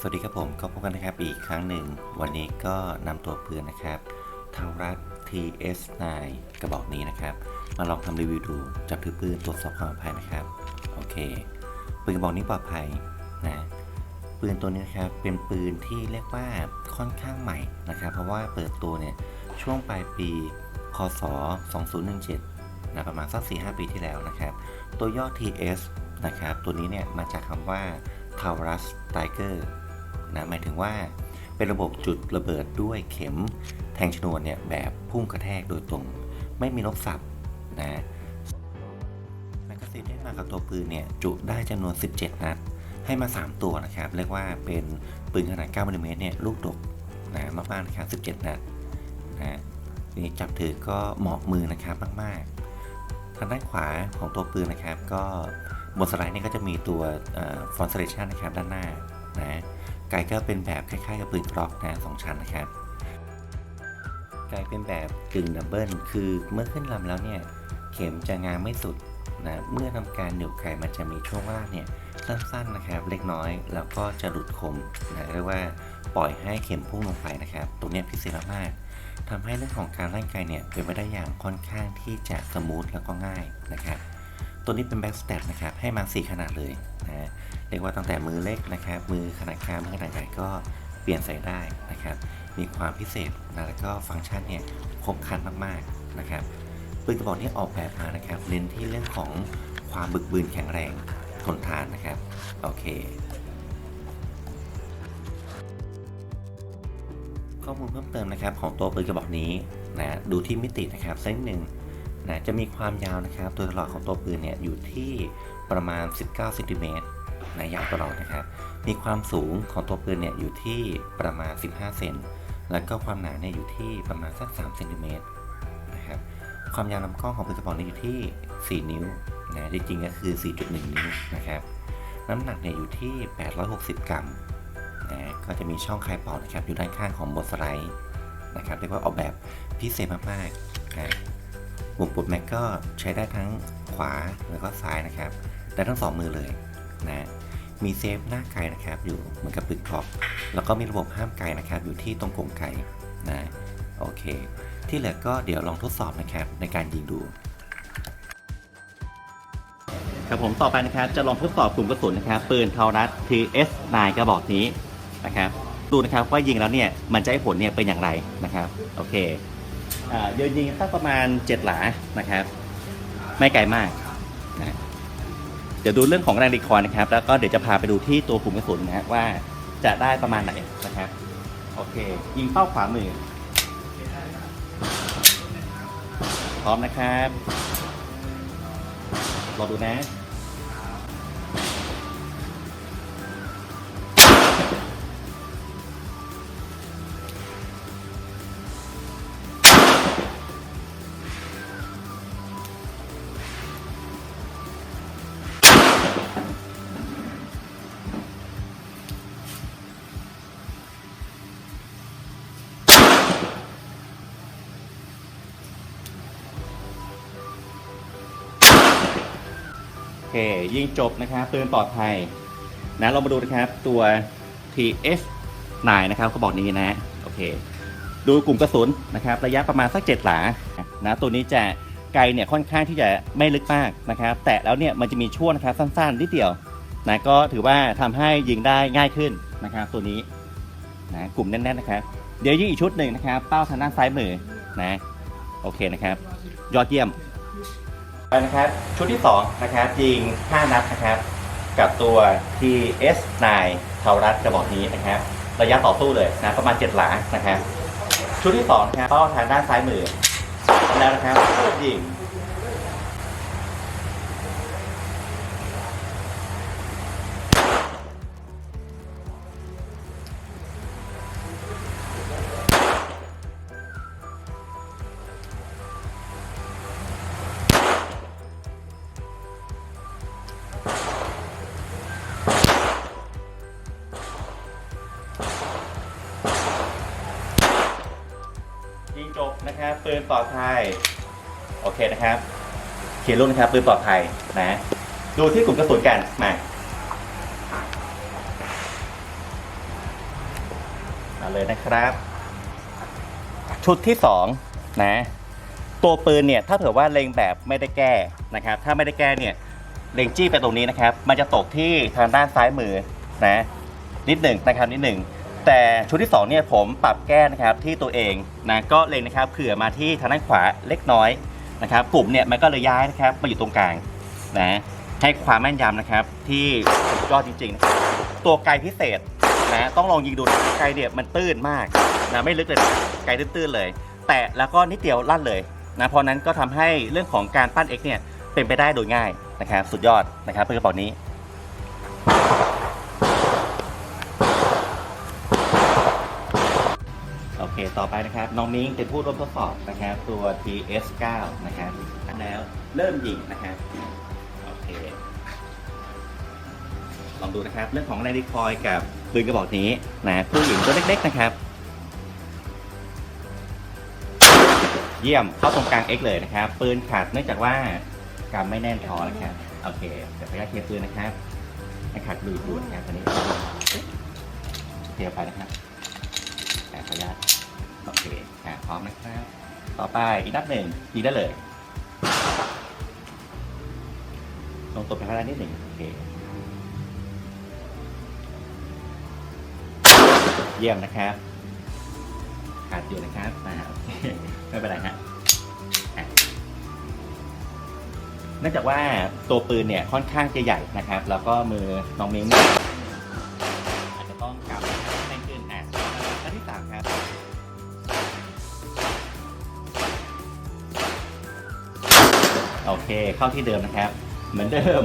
สวัสดีครับผมก็พบกันนะครับอีกครั้งหนึ่ง วันนี้ก็นำตัวปืนนะครับทารัส TS9 กระบอกนี้นะครับ มาลองทำรีวิวดูจับถือปืนตรวจสอบความปลอดภัยนะครับโอเคปืนกระบอกนี้ปลอดภัยนะปืนตัวนี้นะครับเป็นปืนที่เรียกว่าค่อนข้างใหม่นะครับ เพราะว่าเปิดตัวเนี่ยช่วงปลายปีคศ 2017นะประมาณสัก 4-5 ปีที่แล้วนะครับ ตัวย่อ TS นะครับ ตัวนี้เนี่ยมาจากคำว่า Taurus Tiger นะหมายถึงว่าเป็นระบบจุดระเบิดด้วยเข็มแทงชนวนเนี่ยแบบพุ่งกระแทกโดยตรง ไม่มีนกสับนะแมกกาซีนที่มากับตัวปืนเนี่ยจุได้จำนวน 17 นัด ให้มา 3 ตัวนะครับ เรียกว่าเป็นปืนขนาด9มิลลิเมตรเนี่ยลูกดกนะมากๆนะครับ 17 นัดนะนี้จับถือก็เหมาะมือนะครับมากๆ ทางด้านขวาของตัวปืนนะครับ ก็บนสไลด์นี่ก็จะมีตัวฟอนเซเลชันนะครับด้านหน้านะ ไก่ก็เป็นแบบคล้ายๆกับปืนกล็อกนะสองชั้นนะครับไก่เป็นแบบกึ่งดับเบิลคือเมื่อขึ้นลำแล้วเนี่ยเข็มจะงางไม่สุดนะเมื่อทำการเหนี่ยวไก่มันจะมีช่วงล่างเนี่ยสั้นๆนะครับ เล็กน้อยแล้วก็จะหลุดคมนะเรียกว่าปล่อยให้เข็มพุ่งลงไปนะครับ ตรงนี้พิเศษมากๆทำให้เรื่องของการร่างกายเนี่ยเป็นไปได้อย่างค่อนข้างที่จะสมูทแล้วก็ง่ายนะครับ ตัวนี้เป็นแบ็กสเต็ปนะครับ ให้มา 4 ขนาดเลยนะเรียกว่าตั้งแต่มือเล็กนะครับ มือขนาดกลางมือขนาดใหญ่ก็เปลี่ยนใส่ได้นะครับ มีความพิเศษนะแล้วก็ฟังก์ชันเนี่ยครบครันมากๆนะครับปืนกระบอกนี้ออกแบบมานะครับเน้นที่เรื่องของความบึกบืนแข็งแรงทนทานนะครับ โอเคข้อมูลเพิ่มเติมนะครับของตัวปืนกระบอกนี้นะดูที่มิตินะครับเส้นหนึ่ง นะจะมีความยาวนะครับ โดยตลอดของตัวปืนเนี่ยอยู่ที่ประมาณ 19เซนติเมตรนะยาวตลอดนะครับ มีความสูงของตัวปืนเนี่ยอยู่ที่ประมาณ 15 เซน แล้วก็ความหนาเนี่ยอยู่ที่ประมาณสัก3เซนติเมตรนะครับ ความยาวลำกล้องของปืนกระบอกนี้อยู่ที่ 4 นิ้วนะจริงๆก็คือ 4.1 นิ้วนะครับ น้ำหนักเนี่ยอยู่ที่ 860 กรัมนะก็จะมีช่องคลายปอดนะครับอยู่ด้านข้างของบนสไลด์นะครับเรียกว่าออกแบบพิเศษมากๆนะ ปุ่มปลดแม็กก็ใช้ได้ทั้งขวาแล้วก็ซ้ายนะครับ ได้ทั้งสองมือเลยนะ มีเซฟหน้าไกนะครับ อยู่เหมือนกับปืนครอบแล้วก็มีระบบห้ามไกนะครับ อยู่ที่ตรงกรงไกนะ โอเค ที่เหลือก็เดี๋ยวลองทดสอบนะครับในการยิงดูครับผมต่อไปนะครับจะลองทดสอบกลุ่มกระสุนนะครับปืนทารัส TS9 กระบอกนี้นะครับ ดูนะครับว่ายิงแล้วเนี่ยมันจะให้ผลเนี่ยเป็นอย่างไรนะครับ โอเค เดี๋ยวยิงสักประมาณ 7 หลานะครับ ไม่ไกลมากนะเดี๋ยวดูเรื่องของแรงดีคอยนะครับ แล้วก็เดี๋ยวจะพาไปดูที่ตัวกลุ่มกระสุนนะฮะว่าจะได้ประมาณไหนนะครับโอเค ยิงเป้าขวามือ พร้อมนะครับรอดูนะ เค ยิงจบนะครับปืนปลอดภัยนะเรามาดูนะครับตัว TS9 นะครับเขาบอกนี้นะโอเค ดูกลุ่มกระสุนนะครับ ระยะประมาณสัก 7 หลานะตัวนี้จะไกลเนี่ยค่อนข้างที่จะไม่ลึกมากนะครับ แต่แล้วเนี่ยมันจะมีช่วงนะครับสั้นๆนิดเดียวนะก็ถือว่าทำให้ยิงได้ง่ายขึ้นนะครับ ตัวนี้นะกลุ่มแน่นๆนะครับ เดี๋ยวยิงอีกชุดหนึ่งนะครับ เป้าทางด้านซ้ายมือนะโอเคนะครับ ยอดเยี่ยม นะครับชุดที่2นะครับยิง 5 นัดนะครับกับตัว TS9 เทารัสกระบอกนี้นะครับระยะต่อสู้เลยนะประมาณ 7 หลานะครับชุดที่2นะครับก็ทางด้านซ้ายมือแล้วนะครับยิง ปืนปลอดภัย โอเคนะครับเขียนรูปนนะครับปืนปลอดภัยนะ ดูที่กลุ่มกระสุนกันมามาเลยนะครับ ชุดที่สองนะตัวปืนเนี่ยถ้าเผื่อว่าเล็งแบบไม่ได้แก้นะครับ ถ้าไม่ได้แก้เนี่ยเล็งจี้ไปตรงนี้นะครับ มันจะตกที่ทางด้านซ้ายมือนะนิดหนึ่งนะครับนิดหนึ่ง แต่ชุดที่สองเนี่ยผมปรับแก้นะครับที่ตัวเองนะก็เล็งนะครับเผื่อมาที่ทางด้านขวาเล็กน้อยนะครับปุ่มเนี่ยมันก็เลยย้ายนะครับมาอยู่ตรงกลางนะให้ความแม่นยำนะครับที่สุดยอดจริงๆ ตัวไกลพิเศษนะต้องลองยิงดูนะไกลเนี่ยมันตื้นมากนะไม่ลึกเลยไกลตื้นๆเลย แต่แล้วก็นิดเดียวลั่นเลยนะเพราะนั้นก็ทำให้เรื่องของการปั้น X เนี่ยเป็นไปได้โดยง่ายนะครับสุดยอดนะครับเพื่อกระเป๋านี้ ค ต่อไปนะครับ น้องมิ้งเป็นผู้ร่วมทดสอบนะครับ ตัว TS9 นะครับแล้วเริ่มยิงนะครับโอเค ลองดูนะครับ เรื่องของแรงดีคอยกับปืนกระบอกนี้นะผู้หญิงตัวเล็ก ๆ นะครับ เยี่ยมเข้าตรงกลาง X เลยนะครับ ปืนขาดเนื่องจากว่ากำไม่แน่นพอนะครับ โอเคเดี๋ยวขออนุญาตเคลียร์ปืนนะครับให้ขาดดูดูนะครับตอนนี้เคลียร์ไปนะครับอะขออนุญาต โอเคอะพร้อมนะครับ ต่อไปอีกนัดหนึ่งยิงได้เลยลงตัวไปข้างล่างนิดหนึ่งโอเคเยี่ยมนะครับขาดอยู่นะครับอ่าไม่เป็นไรฮะอะเนื่องจากว่าตัวปืนเนี่ยค่อนข้างจะใหญ่นะครับ แล้วก็มือน้องมิ้ง เคเข้าที่เดิมนะครับ เหมือนเดิม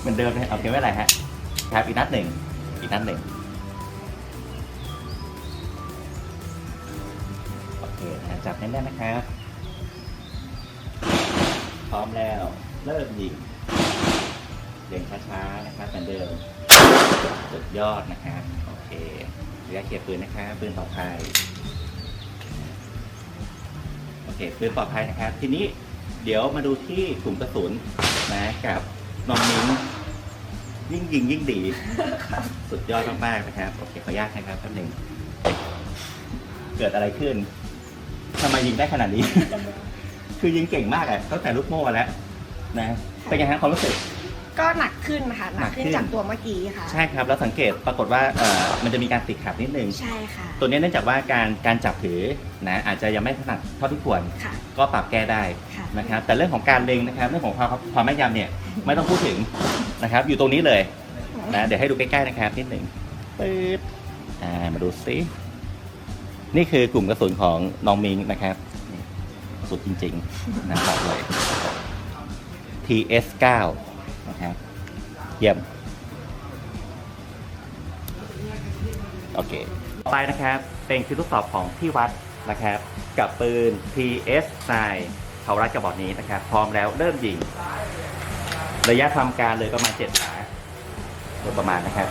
เหมือนเดิมนะโอเคไม่เป็นไรฮะครับอีกนัดหนึ่งอีกนัดหนึ่งโอเคนะจับแน่นๆนะครับ พร้อมแล้วเริ่มยิงเดินช้าๆนะครับเหมือนเดิมสุดยอดนะครับโอเคระยะเขียปืนนะครับปืนปลอดภัยโอเคปืนปลอดภัยนะครับทีนี้ เดี๋ยวมาดูที่กลุ่มกระสุนนะกับน้องมิ้งยิ่งยิงยิ่งดี สุดยอดมากๆนะครับโอเคขออนุญาตนะครับแป๊บหนึ่งเกิดอะไรขึ้นทำไมยิงได้ขนาดนี้ คือยิงเก่งมากอะตั้งแต่ลูกโม่แล้วนะเป็นไงฮะความรู้สึก ก็หนักขึ้นนะคะหนักขึ้นหนักขึ้น จากตัวเมื่อกี้ค่ะ ใช่ครับแล้วสังเกตปรากฏว่าเอ่อมันจะมีการติดขัดนิดนึง ใช่ค่ะตัวนี้เนื่องจากว่าการการจับถือนะอาจจะยังไม่ถนัดเท่าที่ควรค่ะก็ปรับแก้ได้ค่ะนะครับแต่เรื่องของการเล็งนะครับเรื่องของความความแม่นยำเนี่ยไม่ต้องพูดถึงนะครับอยู่ตรงนี้เลยนะเดี๋ยวให้ดูใกล้ๆนะครับนิดหนึ่งปึ๊บอ่ามาดูซินี่คือกลุ่มกระสุนของน้องมิงนะครับนี่สุดจริงๆนะบอกเลย TS9 นะครับเยี่ยม โอเค ต่อไปนะครับเป็นคลิปทดสอบของพี่วัดนะครับ กับปืน PS9 เขารัดกระบอกนี้นะครับ พร้อมแล้วเริ่มยิง ระยะทำการเลยประมาณ7หลาโดยประมาณนะครับ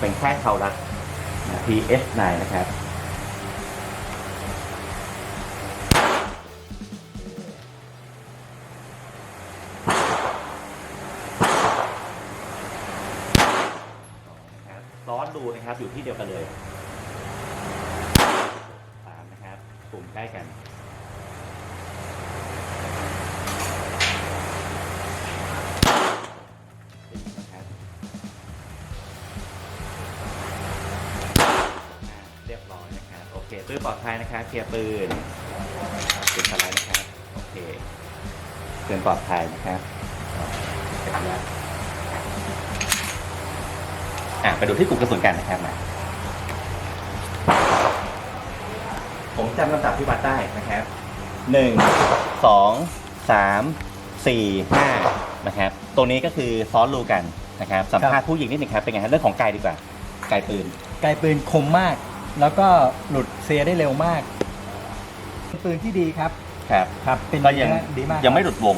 เป็นแค่เขารัด PS9 นนะครับ ดูนะครับ อยู่ที่เดียวกันเลยสามนะครับกลุ่มใกล้กันเรียบร้อยนะครับ โอเคปืนปลอดภัยนะครับเคลียร์ปืนเปืนสไลด์นะครับ โอเคปืนปลอดภัยนะครับเสร็จแล้ว อะไปดูที่กลุ่มกระสุนกันนะครับมาผมจำลำดับที่วัดได้นะครับหนึ่งสองสามสี่ห้านะครับตรงนี้ก็คือซ้อนรูกันนะครับสัมภาษณ์ผู้หญิงนิดหนึ่งครับเป็นไงฮะเรื่องของไกลดีกว่าไกลปืน ไกลปืนคมมาก แล้วก็หลุดเซียได้เร็วมากเป็นปืนที่ดีครับครับ ครับ เป็นก็ยังดีมาก ยังไม่หลุดวง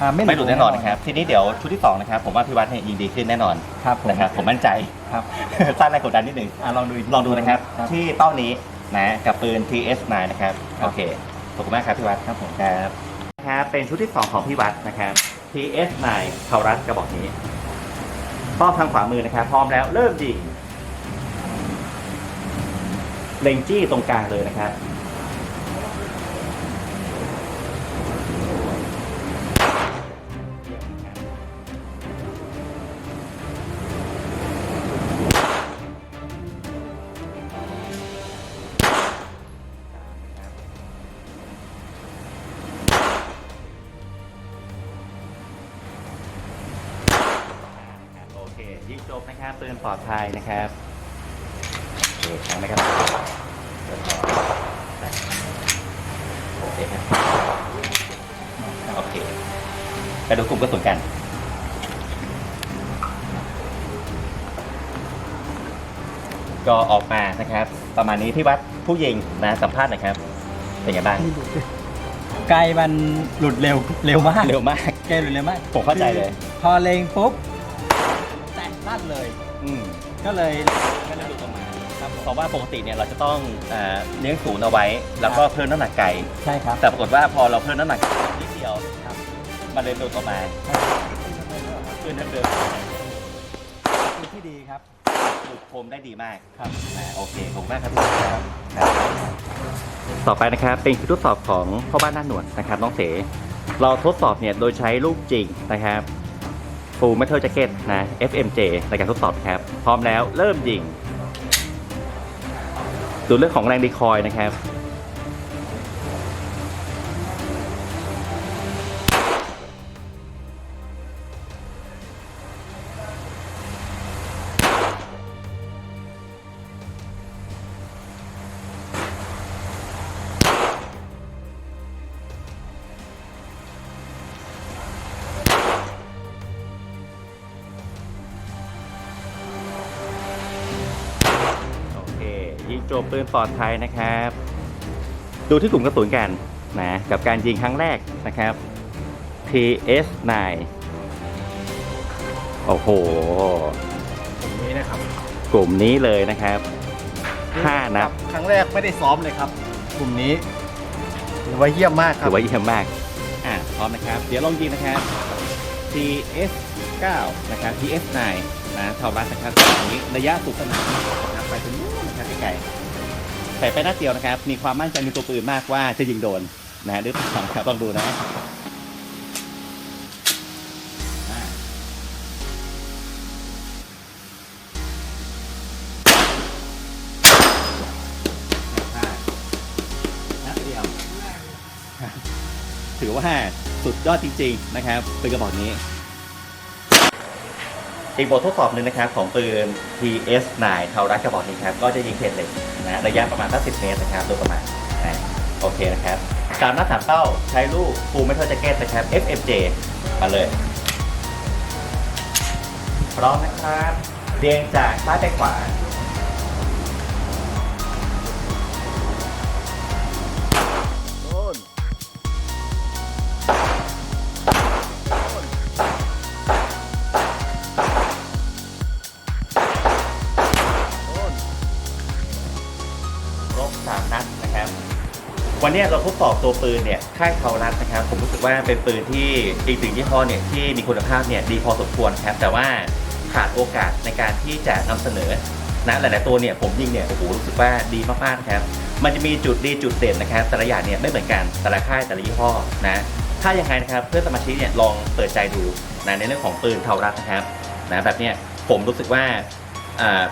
อ่าไม่หลุดแน่นอนนะครับ ทีนี้เดี๋ยวชุดที่สองนะครับผมว่าพี่วัดเนี่ยยิงดีขึ้นแน่นอนครับผม นะครับผมมั่นใจ ครับสร้างแรงกดดันนิดหนึ่งอ่าลองดูกลองดูนะครับครับ ที่เป้านี้นะกับปืน TS9 นะครับครับโอเคขอบคุณมากครับพี่วัดครับผมครับครับเป็นชุดที่2ของพี่วัดนะครับ TS9 เทารัสกระบอกนี้ป้อมทางขวามือนะครับ พร้อมแล้วเริ่มยิงเล็งจี้ตรงกลางเลยนะครับ นะครับปืนปลอดภัยนะครับโอเคครั้งนะครับโอเคครับโอเคไปดูกลุ่มกระสุนกันก็ออกมานะครับ ประมาณนี้พี่วัดผู้ยิงนะสัมภาษณ์หน่อยครับ เป็นไงบ้างไกลมันหลุดเร็วเร็วมากเร็วมาก ไกลหลุดเร็วมากผมเข้าใจเลย พอเลงปุ๊บ แตะลั่นเลย อืม ก็เลยไม่ได้ดูดออกมาครับเพราะว่าปกติเนี่ยเราจะต้องเอ่อเลี้ยงศูนย์เอาไว้ แล้วก็เพิ่มน้ำหนักไก่ ใช่ครับ แต่ปรากฏว่าพอเราเพิ่มน้ำหนักนิดเดียวครับ มันเลยหลุดออกมาขึ้นทั้งเดิมคือที่ดีครับ หลุดโคมได้ดีมากครับ อ่าโอเคขอบคุณมากครับพี่ครับต่อไปนะครับเป็นคลิปทดสอบของพ่อบ้านหน้าหนวดนะครับน้องเส เราทดสอบเนี่ยโดยใช้ลูกจริงนะครับ Full Metal Jacket นะ FMJ ในการทดสอบครับ พร้อมแล้วเริ่มยิงดูเรื่องของแรงดีคอยนะครับ ยิงโจมปืนปลอดภัยนะครับ ดูที่กลุ่มกระสุนกันนะกับการยิงครั้งแรกนะครับ TS9 โอ้โหผมนี้นะครับกลุ่มนี้เลยนะครับห้านัดครั้งแรกไม่ได้ซ้อมเลยครับ กลุ่มนี้ถือว่าเยี่ยมมากครัถืบอว่าเยี่ยมมากอะพร้อมนะครับ เดี๋ยวลองยิงนะครับ TS9 นะครับ TS9 นะเท่ารัดนะครับอันนี้ระยะสุดสนามนะครับไปถึงนู่นนะครับ ไกลๆแต่ไปนัดเดียวนะครับ มีความมั่นใจในตัวปืนมากว่าจะยิงโดนนะหรือเปล่าครับลองดูนะอะนัดเดียวถือว่าสุดยอดจริง ๆ นะครับเปืนกระบอกนี้ อีกบททดสอบหนึ่งนะครับของปืน PS9 เทารัดกระบอกนี้ครับก็จะยิงเพนเหล็กนะระยะประมาณสัก10 เมตรนะครับโดยประมาณนะโอเคนะครับสามนัดสามเป้าใช้ลูกฟูลเมทัลแจ็คเก็ตนะครับ FMJ มาเลย พร้อมนะครับเรียงจากซ้ายไปขวา วันนี้เราทดสอบตัวปืนเนี่ยค่ายเทารัดนะครับ ผมรู้สึกว่าเป็นปืนที่อีกหนึ่งยี่ห้อเนี่ยที่มีคุณภาพเนี่ยดีพอสมควรครับ แต่ว่าขาดโอกาสในการที่จะนำเสนอนะหลาย ๆ ตัวเนี่ยผมยิงเนี่ยโอ้โหรู้สึกว่าดีมากๆนะครับ มันจะมีจุดดีจุดเด่นนะครับ แต่ละอย่างเนี่ยไม่เหมือนกันแต่ละค่ายแต่ละยี่ห้อนะถ้าอย่างไรนะครับเพื่อนสมาชิกเนี่ยลองเปิดใจดูนะในเรื่องของปืนเทารัดนะครับนะแบบเนี้ยผมรู้สึกว่า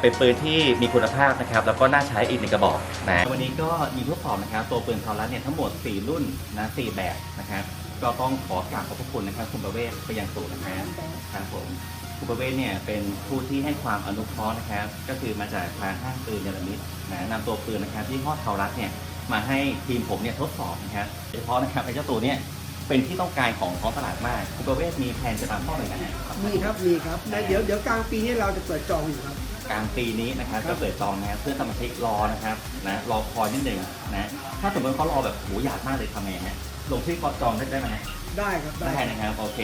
เป็นปืนที่มีคุณภาพนะครับ แล้วก็น่าใช้อีกหนึ่งกระบอกนะวันนี้ก็ยิงทดสอบนะครับ ตัวปืนคารัสเนี่ยทั้งหมด 4 รุ่นนะ4แบบนะครับ ก็ต้องขอกราบขอบพระคุณนะครับ คุณประเวศไปยังสูงนะครับครับผมคุณประเวศเนี่ยเป็นผู้ที่ให้ความอนุเคราะห์นะครับ ก็คือมาจากทางห้างปืนเยอรมิตนะนำตัวปืนนะครับที่ห้อคารัสเนี่ยมาให้ทีมผมเนี่ยทดสอบนะครับโดยเฉพาะนะครับไอ้เจ้าตัวเนี่ยเป็นที่ต้องการของท้องตลาดมาก คุณประเวศมีแผนจะตามข้อเลยนะฮะมีครับ มีครับและเดี๋ยวเดี๋ยวกลางปีนี้เราจะเปิดจองอยู่ครับ กลางปีนี้นะครับก็เปิดจองนะครับเพื่อนสมาชิกรอนะครับนะรอคอยนิดหนึ่งนะถ้าสมมติเขารอแบบโหอยากมากเลยทำไงฮะลงชื่อก่อนจองได้ไหมฮะได้ครับได้ได้นะครับโอเค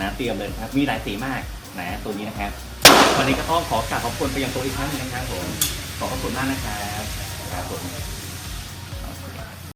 นะเตรียมเลยนะครับมีหลายสีมากนะตัวนี้นะครับวันนี้ก็ต้องขอกราบขอบคุณไปยังตัวอีกครั้งหนึงนะครับผมขอบพระคุณมากนะครับครับผม